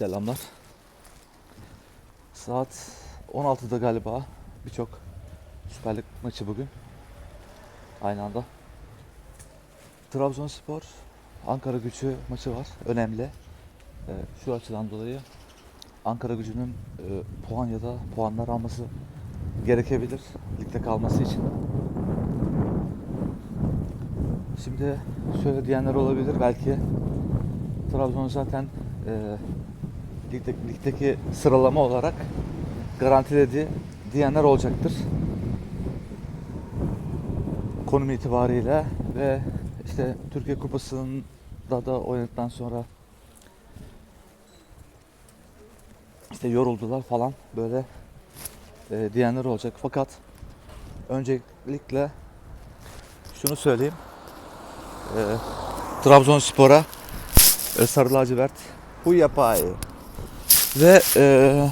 Selamlar. Saat 16'da galiba birçok Süper Lig maçı bugün. Aynı anda. Trabzonspor Ankara Gücü maçı var. Önemli. Ee, şu açıdan dolayı Ankara Gücü'nün e, puan ya da puanlar alması gerekebilir ligde kalması için. Şimdi şöyle diyenler olabilir belki Trabzon zaten e, ligdeki sıralama olarak garantiledi diyenler olacaktır. Konum itibariyle ve işte Türkiye Kupası'nda da oynadıktan sonra işte yoruldular falan böyle e, diyenler olacak. Fakat öncelikle şunu söyleyeyim. E, Trabzonspor'a e, Sarı lacivert bu yapay ve e,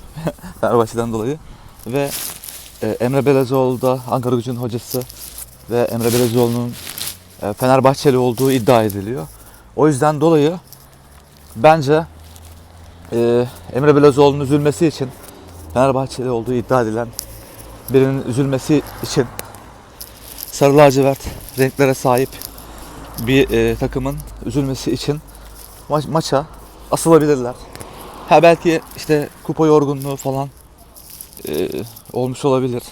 Fenerbahçe'den dolayı ve e, Emre Belezoğlu da Ankara Gücü'nün hocası ve Emre Belezoğlu'nun e, Fenerbahçeli olduğu iddia ediliyor. O yüzden dolayı bence e, Emre Belezoğlu'nun üzülmesi için Fenerbahçeli olduğu iddia edilen birinin üzülmesi için sarı lacivert renklere sahip bir e, takımın üzülmesi için ma- maça asılabilirler. Ha belki işte kupa yorgunluğu falan e, olmuş olabilir.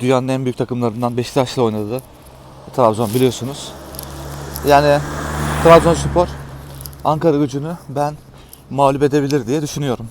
Dünyanın en büyük takımlarından Beşiktaş'la oynadı. Trabzon biliyorsunuz. Yani Trabzonspor Ankara gücünü ben mağlup edebilir diye düşünüyorum.